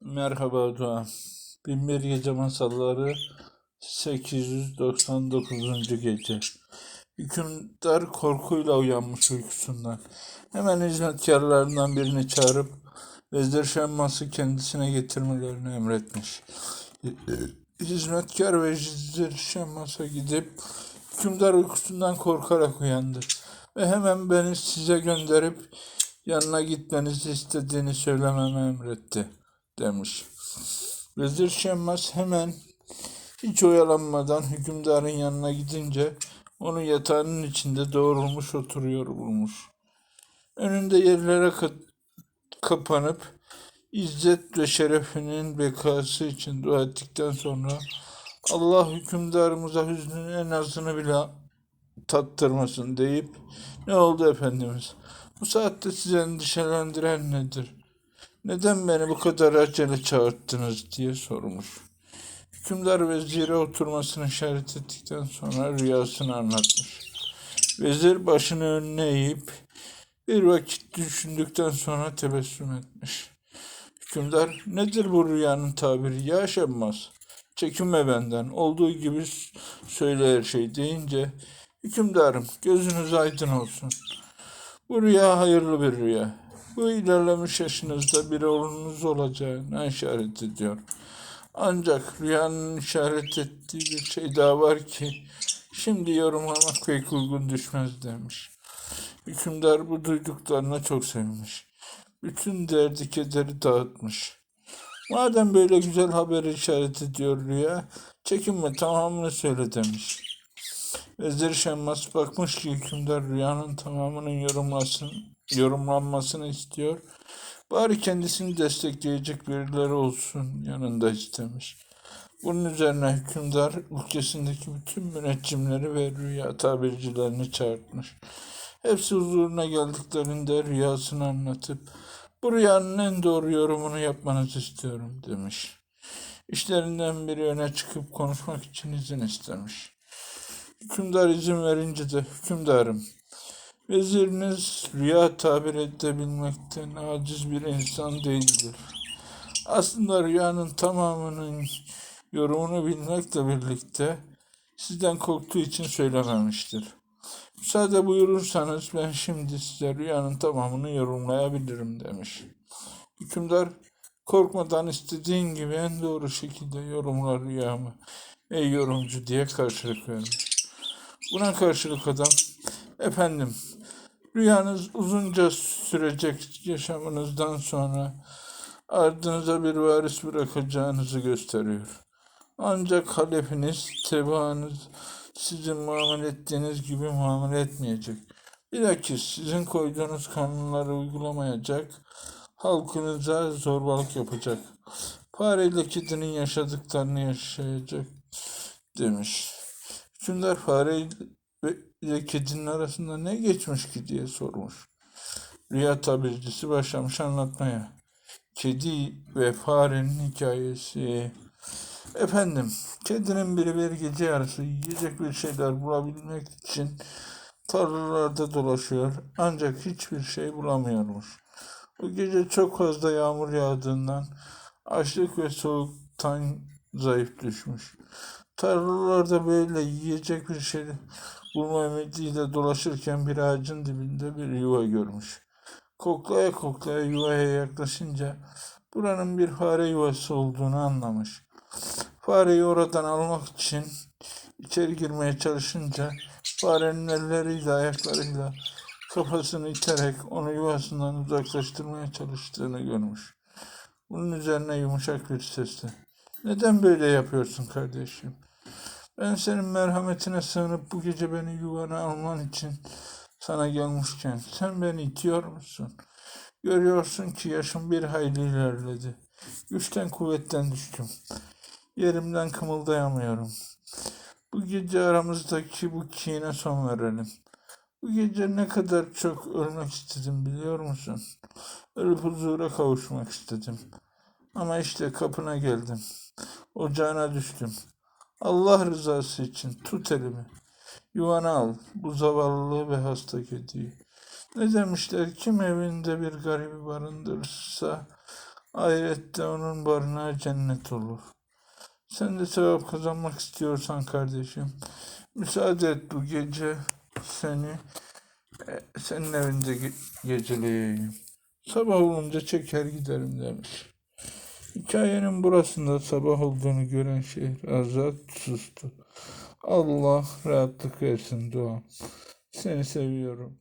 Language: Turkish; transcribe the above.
Merhaba Doğan. Binbir Gece Masalları 899. Gece. Hükümdar korkuyla uyanmış uykusundan. Hemen hizmetkarlarından birini çağırıp Vezir Şemmas'ı kendisine getirmelerini emretmiş. Hizmetkar Vezir Şemmas'a gidip hükümdar uykusundan korkarak uyandı ve hemen beni size gönderip yanına gitmenizi istediğini söylememi emretti demiş. Vezir Şemmas hemen hiç oyalanmadan hükümdarın yanına gidince onu yatağının içinde doğrulmuş oturuyor bulmuş. Önünde yerlere ka- kapanıp izzet ve şerefinin bekası için dua ettikten sonra Allah hükümdarımıza hüznün en azını bile tattırmasın deyip ne oldu efendimiz? Bu saatte sizi endişelendiren nedir? Neden beni bu kadar acele çağırttınız diye sormuş. Hükümdar vezire oturmasını işaret ettikten sonra rüyasını anlatmış. Vezir başını önüne eğip bir vakit düşündükten sonra tebessüm etmiş. Hükümdar nedir bu rüyanın tabiri ya Şemmas? Çekinme benden olduğu gibi söyle her şey deyince hükümdarım gözünüz aydın olsun. Bu rüya hayırlı bir rüya. Bu ilerlemiş yaşınızda bir oğlunuz olacağına işaret ediyor. Ancak rüyanın işaret ettiği bir şey daha var ki şimdi yorumlamak pek uygun düşmez demiş. Hükümdar bu duyduklarına çok sevinmiş. Bütün derdi kederi dağıtmış. Madem böyle güzel haberi işaret ediyor rüya, çekinme tamamını söyle demiş. Vezir Şemmas bakmış ki hükümdar rüyanın tamamının yorumlasın, yorumlanmasını istiyor. Bari kendisini destekleyecek birileri olsun yanında istemiş. Bunun üzerine hükümdar ülkesindeki bütün müneccimleri ve rüya tabircilerini çağırtmış. Hepsi huzuruna geldiklerinde rüyasını anlatıp bu rüyanın en doğru yorumunu yapmanızı istiyorum demiş. İşlerinden biri öne çıkıp konuşmak için izin istemiş. Hükümdar izin verince de hükümdarım veziriniz rüya tabir edebilmekten aciz bir insan değildir. Aslında rüyanın tamamının yorumunu bilmekle birlikte sizden korktuğu için söylememiştir. Müsaade buyurursanız ben şimdi size rüyanın tamamını yorumlayabilirim demiş. Hükümdar korkmadan istediğin gibi en doğru şekilde yorumla rüyamı ey yorumcu diye karşılık vermiş. Buna karşılık adam efendim rüyanız uzunca sürecek yaşamınızdan sonra ardınıza bir varis bırakacağınızı gösteriyor. Ancak halefiniz, tebaanız sizin muamele ettiğiniz gibi muamele etmeyecek. Bilakis sizin koyduğunuz kanunları uygulamayacak, halkınıza zorbalık yapacak. Fareyle kedinin yaşadıklarını yaşayacak demiş. Hükümdar fare ile kedinin arasında ne geçmiş ki diye sormuş. Rüya tabircisi başlamış anlatmaya. Kedi ve farenin hikayesi. Efendim, kedinin biri bir gece yarısı yiyecek bir şeyler bulabilmek için tarlalarda dolaşıyor ancak hiçbir şey bulamıyormuş. O gece çok fazla yağmur yağdığından açlık ve soğuktan zayıf düşmüş. Tarlalarda böyle yiyecek bir şey bulma ümidiyle dolaşırken bir ağacın dibinde bir yuva görmüş. Koklaya koklaya yuvaya yaklaşınca buranın bir fare yuvası olduğunu anlamış. Fareyi oradan almak için içeri girmeye çalışınca farenin elleriyle ayaklarıyla kafasını iterek onu yuvasından uzaklaştırmaya çalıştığını görmüş. Bunun üzerine yumuşak bir sesle neden böyle yapıyorsun kardeşim? Ben senin merhametine sığınıp bu gece beni yuvana alman için sana gelmişken sen beni itiyor musun? Görüyorsun ki yaşım bir hayli ilerledi. Güçten kuvvetten düştüm. Yerimden kımıldayamıyorum. Bu gece aramızdaki bu kine son verelim. Bu gece ne kadar çok ölmek istedim biliyor musun? Ölüp huzura kavuşmak istedim. Ama işte kapına geldim. Ocağına düştüm. Allah rızası için tut elimi. Yuvana al bu zavallı ve hasta kediyi. Ne demişler kim evinde bir garibi barındırırsa Ahirette onun barınağı cennet olur. Sen de sevap kazanmak istiyorsan kardeşim, müsaade et bu gece seni e, senin evinde ge- geceleyeyim. Sabah olunca çeker giderim demiş. Hikayenin burasında sabah olduğunu gören Şehrazat sustu. Allah rahatlık versin Doğan. Seni seviyorum.